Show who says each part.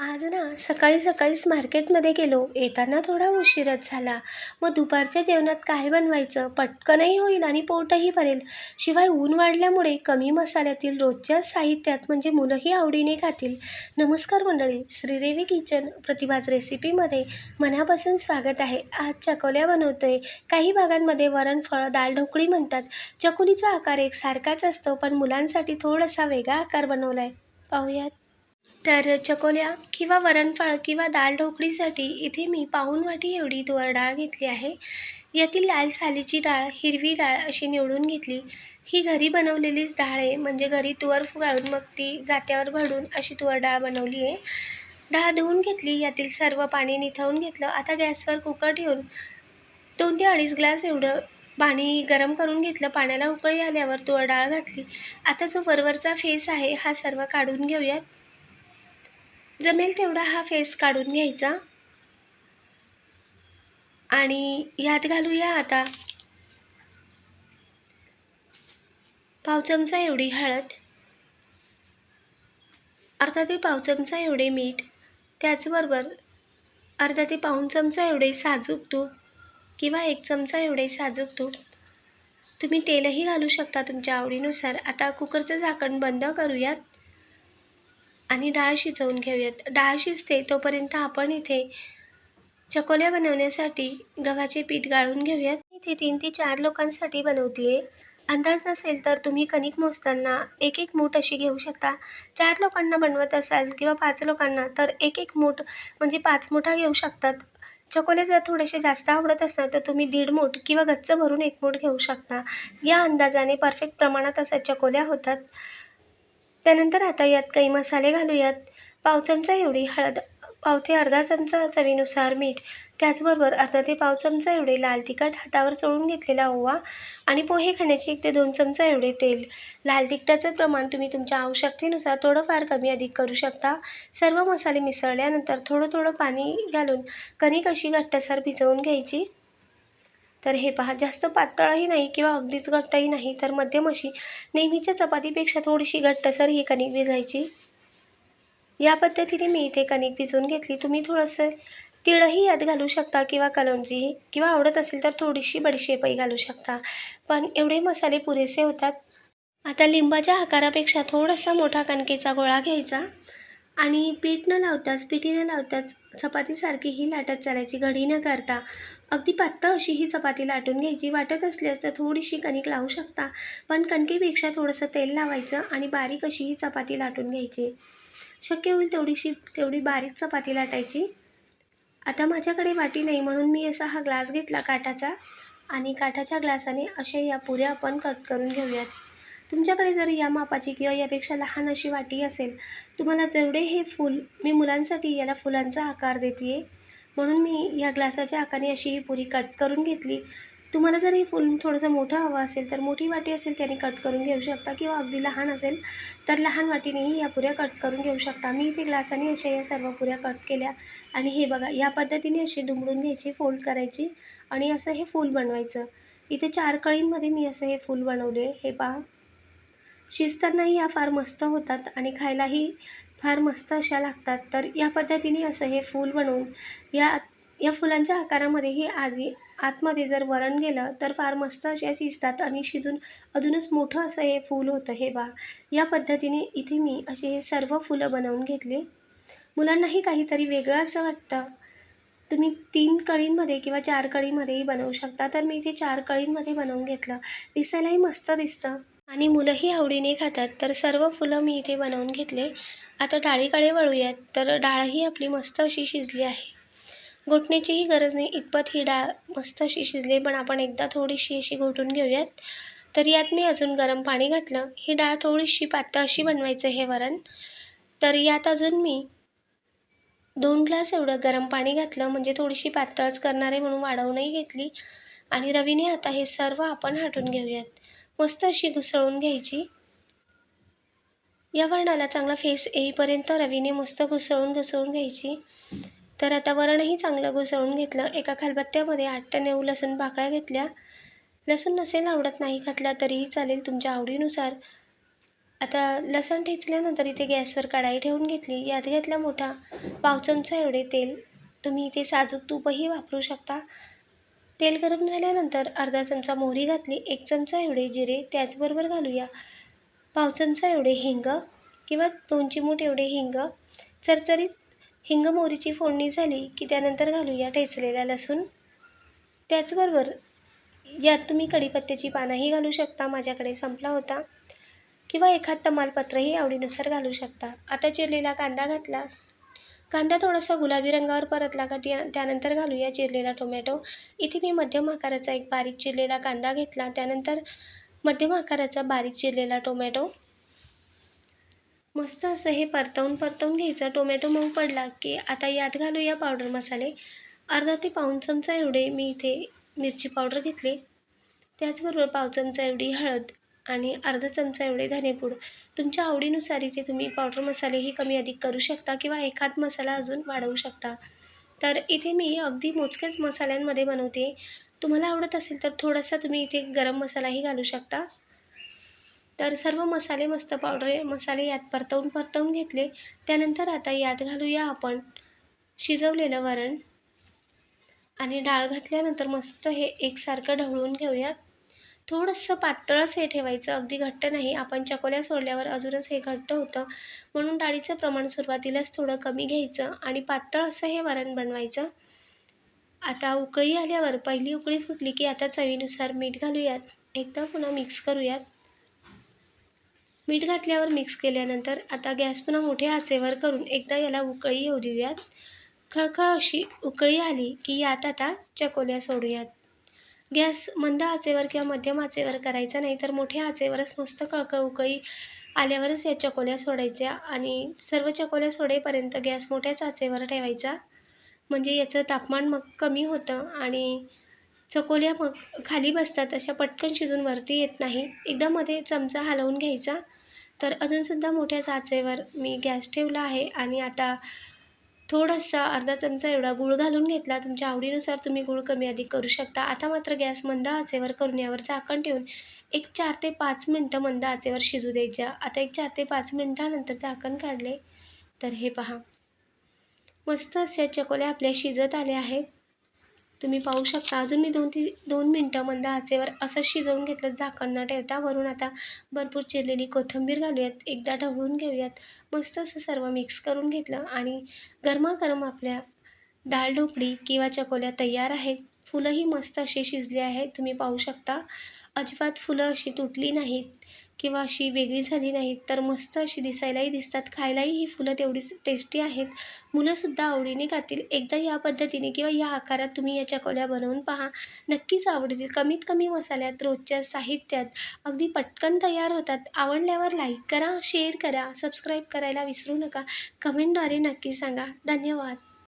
Speaker 1: आज ना सकाळी सकाळीच मार्केटमध्ये गेलो. येताना थोडा उशीरच झाला. मग दुपारच्या जेवणात काय बनवायचं? पटकनही होईल आणि पोटही भरेल. शिवाय ऊन वाढल्यामुळे कमी मसाल्यातील रोजच्या साहित्यात म्हणजे मुलंही आवडीने खातील. नमस्कार मंडळी श्रीदेवी किचन प्रतिभाज रेसिपीमध्ये मनापासून स्वागत आहे. आज चकोल्या बनवतोय. काही भागांमध्ये वरण फळ दाल ढोकळी म्हणतात. चकोलीचा आकार एकसारखाच असतो पण मुलांसाठी थोडासा वेगळा आकार बनवला आहे पाहूयात. तर चकोल्या किंवा वरणफळ किंवा दाल ढोकळीसाठी इथे मी पाऊण वाटी एवढी तुवरडाळ घेतली आहे. यातील लाल सालीची डाळ हिरवी डाळ अशी निवडून घेतली. ही घरी बनवलेलीच डाळ आहे म्हणजे घरी तुवर गाळून मग ती जात्यावर भडून अशी तुवरडाळ बनवली आहे. डाळ धुवून घेतली यातील सर्व पाणी निथळून घेतलं. आता गॅसवर कुकर ठेवून दोन ते अडीच ग्लास एवढं पाणी गरम करून घेतलं. पाण्याला उकळी आल्यावर तुवरडाळ घातली. आता जो वरवरचा फेस आहे हा सर्व काढून घेऊयात. जमेल तेवढा हा फेस काढून घ्यायचा. आणि ह्यात घालूया आता पाव चमचा एवढी हळद. अर्धा ते पाव चमचा एवढे मीठ. त्याचबरोबर अर्धा ते पाऊण चमचा एवढे साजूक तूप किंवा एक चमचा एवढे साजूक तूप. तुम्ही तेलही घालू शकता तुमच्या आवडीनुसार. आता कुकरचं झाकण बंद करूयात. आणि डाळ शिजवून घेऊयात. डाळ शिजते तोपर्यंत आपण इथे चकोल्या बनवण्यासाठी गव्हाचे पीठ गाळून घेऊयात. इथे तीन ते चार लोकांसाठी बनवते आहे अंदाज नसेल तर तुम्ही कणिक मोजताना एक एक मूठ अशी घेऊ शकता. चार लोकांना बनवत असाल किंवा पाच लोकांना तर एक एक मूठ म्हणजे पाच मुठा घेऊ शकतात. चकोले जर थोडेसे जास्त आवडत असणार तर तुम्ही दीड मूठ किंवा गच्च भरून एक मूठ घेऊ शकता. या अंदाजाने परफेक्ट प्रमाणात असा चकोल्या होतात. त्यानंतर आता यात काही मसाले घालूयात. पाव चमचा एवढी हळद पाव ते अर्धा चमचा चवीनुसार मीठ त्याचबरोबर अर्धा ते पाव चमचा एवढे लाल तिखट हातावर चोळून घेतलेला ओवा आणि पोहे खाण्याचे एक ते दोन चमचा एवढे तेल. लाल तिखटाचं प्रमाण तुम्ही तुमच्या आवश्यकतेनुसार थोडंफार कमी अधिक करू शकता. सर्व मसाले मिसळल्यानंतर थोडं थोडं पाणी घालून कणिक अशी घट्टसर भिजवून घ्यायची. तर हे पहा जास्त पातळही नाही किंवा अगदीच घट्टही नाही तर मध्यम अशी नेहमीच्या चपातीपेक्षा थोडीशी घट्टसर ही कणिक भिजायची. या पद्धतीने मी इथे कणिक भिजवून घेतली. तुम्ही थोडंसं तिळही यात घालू शकता किंवा कलोंजी किंवा आवडत असेल तर थोडीशी बडीशेपही घालू शकता. पण एवढे मसाले पुरेसे होतात. आता लिंबाच्या आकारापेक्षा थोडासा मोठा कणकेचा गोळा घ्यायचा आणि पीठ न लावताच पिठी न लावताच चपातीसारखी ही लाटत चालायची घडी न करता. अगदी पातळ अशी ही चपाती लाटून घ्यायची. वाटत असल्यास तर थोडीशी कणिक लावू शकता. पण कणकेपेक्षा थोडंसं तेल लावायचं आणि बारीक अशी ही चपाती लाटून घ्यायची. शक्य होईल तेवढीशी तेवढी बारीक चपाती लाटायची. आता माझ्याकडे वाटी नाही म्हणून मी असा हा ग्लास घेतला काठाचा आणि काठाच्या ग्लासाने अशा या पुऱ्या आपण कट करून घेऊयात. तुमच्याकडे जर या मापाची किंवा यापेक्षा लहान अशी वाटी असेल तुम्हाला जेवढे हे फूल मी मुलांसाठी याला फुलांचा आकार देते आहे म्हणून मी या ग्लासाच्या आकाराने अशी ही पुरी कट करून घेतली. तुम्हाला जर हे फुल थोडंसं मोठं हवं असेल तर मोठी वाटी असेल त्याने कट करून घेऊ शकता किंवा अगदी लहान असेल तर लहान वाटीनेही या पुऱ्या कट करून घेऊ शकता. मी इथे ग्लासाने अशा या सर्व पुऱ्या कट केल्या आणि हे बघा या पद्धतीने अशी दुमडून घ्यायची फोल्ड करायची आणि असं हे फूल बनवायचं. इथे चार कळींमध्ये मी असं हे फूल बनवले. हे पहा. शिजतानाही या फार मस्त होतात आणि खायलाही फार मस्त अशा लागतात. तर या पद्धतीने असं हे फूल बनवून या या फुलांच्या आकारामध्ये हे आधी आतमध्ये जर वरण गेलं तर फार मस्त अशा शिजतात आणि शिजून अजूनच मोठं असं हे फूल होतं हे बा. या पद्धतीने इथे मी असे हे सर्व फुलं बनवून घेतले. मुलांनाही काहीतरी वेगळं असं वाटतं. तुम्ही तीन कळींमध्ये किंवा चार कळीमध्येही बनवू शकता. तर मी इथे चार कळींमध्ये बनवून घेतलं. दिसायलाही मस्त दिसतं. आणि मुलंही आवडीने खातात. तर सर्व फुलं मी इथे बनवून घेतले. आता डाळीकडे वळूयात. तर डाळही आपली मस्त अशी शिजली आहे. घोटण्याचीही गरज नाही. इतपत ही डाळ मस्त अशी शिजली पण आपण एकदा थोडीशी अशी घोटून घेऊयात. तर यात मी अजून गरम पाणी घातलं. ही डाळ थोडीशी पातळ अशी बनवायचं हे वरण. तर यात अजून मी दोन ग्लास एवढं गरम पाणी घातलं म्हणजे थोडीशी पातळच करणार आहे म्हणून वाढवूनही घेतली. आणि रवीने आता हे सर्व आपण हाटून घेऊयात. मस्त अशी घुसळून घ्यायची. या वरणाला चांगला फेस येईपर्यंत रवीने मस्त घुसळून घुसळून घ्यायची. तर आता वरणही चांगलं घुसळून घेतलं. एका खलबत्त्यामध्ये आठ ते नऊ लसूण पाकळ्या घेतल्या. लसूण नसेल आवडत नाही घातला तरीही चालेल तुमच्या आवडीनुसार. आता लसण ठेचल्यानंतर इथे गॅसवर कढाई ठेवून घेतली. यात घेतला मोठा पाव चमचा एवढे तेल. तुम्ही इथे साजूक तूपही वापरू शकता. तेल गरम झाल्यानंतर अर्धा चमचा मोहरी घातली. एक चमचा एवढे जिरे त्याचबरोबर घालूया. पाव चमचा एवढे हिंग किंवा दोन चिमूट एवढे हिंग. चरचरीत हिंग मोहरीची फोडणी झाली की त्यानंतर घालूया ठेचलेला लसूण. त्याचबरोबर यात तुम्ही कढीपत्त्याची पानंही घालू शकता. माझ्याकडे संपला होता. किंवा एखाद तमालपत्रही आवडीनुसार घालू शकता. आता चिरलेला कांदा घातला. कांदा थोडासा गुलाबी रंगावर परतला का त्या त्यानंतर घालूया चिरलेला टोमॅटो इथे मी मध्यम आकाराचा एक बारीक चिरलेला कांदा घेतला. त्यानंतर मध्यम आकाराचा बारीक चिरलेला टोमॅटो मस्त असं हे परतवून परतवून घ्यायचं. टोमॅटो मऊ पडला की आता यात घालूया पावडर मसाले. अर्धा ते पाऊण चमचा एवढे मी इथे मिरची पावडर घेतली. त्याचबरोबर पाव चमचा एवढी हळद. आणि अर्धा चमचा एवढे धनेपूड. तुमच्या आवडीनुसार इथे तुम्ही पावडर मसालेही कमी अधिक करू शकता किंवा एखाद मसाला अजून वाढवू शकता. तर इथे मी अगदी मोजक्याच मसाल्यांमध्ये बनवते. तुम्हाला आवडत असेल तर थोडासा तुम्ही इथे गरम मसालाही घालू शकता. तर सर्व मसाले मस्त पावडर मसाले यात परतवून परतवून घेतले. त्यानंतर आता यात घालूया आपण शिजवलेलं वरण. आणि डाळ घातल्यानंतर मस्त हे एकसारखं ढवळून घेऊयात. थोडंसं पातळच हे ठेवायचं. अगदी घट्ट नाही. आपण चकोल्या सोडल्यावर अजूनच हे घट्ट होतं. म्हणून डाळीचं प्रमाण सुरुवातीलाच थोडं कमी घ्यायचं आणि पातळ असं हे वरण बनवायचं. आता उकळी आल्यावर पहिली उकळी फुटली की आता चवीनुसार मीठ घालूयात. एकदा पुन्हा मिक्स करूयात. मीठ घातल्यावर मिक्स केल्यानंतर आता गॅस पुन्हा मोठ्या आचेवर करून एकदा याला उकळी येऊ देऊयात. खळखळ अशी उकळी आली की यात आता चकोल्या सोडूयात. गॅस मंद आचेवर किंवा मध्यम आचेवर करायचा नाही तर मोठ्या आचेवरच मस्त कळकळ उकळी आल्यावरच या चकोल्या सोडायच्या आणि सर्व चकोल्या सोडेपर्यंत गॅस मोठ्याच आचेवर ठेवायचा. म्हणजे याचं तापमान मग कमी होतं आणि चकोल्या मग खाली बसतात अशा पटकन शिजून वरती येत नाही. एकदा मध्ये चमचा हलवून घ्यायचा. तर अजूनसुद्धा मोठ्या चाचेवर मी गॅस ठेवला आहे आणि आता थोडासा अर्धा चमचा एवढा गूळ घालून घेतला. तुमच्या आवडीनुसार तुम्ही गूळ कमी अधिक करू शकता. आता मात्र गॅस मंद आचेवर करून यावर झाकण ठेवून एक चार ते पाच मिनटं मंद आचेवर शिजू द्यायच्या. आता एक चार ते पाच मिनटानंतर झाकण काढले. तर हे पहा. मस्त असे चकोल्या आपल्या शिजत आल्या आहेत. तुम्ही पाहू शकता. अजून मी दोन ती दोन मिनटं मंद आचेवर असं शिजवून घेतलं झाकण न ठेवता. वरून आता भरपूर चिरलेली कोथिंबीर घालूयात. एकदा ढवळून घेऊयात. मस्त असं सर्व मिक्स करून घेतलं आणि गरमागरम आपल्या डाळ ढोकळी किंवा चकोल्या तयार आहेत. फुलंही मस्त असे शिजले आहेत. तुम्ही पाहू शकता. अजिबात फुलं अशी तुटली नाहीत. किंवा अशी वेगळी झाली नाहीत तर मस्त अशी दिसायलाही दिसतात. खायलाही ही फुलं तेवढीच टेस्टी आहेत. मुलंसुद्धा आवडीने खातील. एकदा या पद्धतीने किंवा या आकारात तुम्ही या चकोल्या बनवून पहा. नक्कीच आवडतील. कमीत कमी मसाल्यात रोजच्या साहित्यात अगदी पटकन तयार होतात. आवडल्यावर लाईक करा शेअर करा सबस्क्राईब करायला विसरू नका. कमेंटद्वारे नक्की सांगा. धन्यवाद.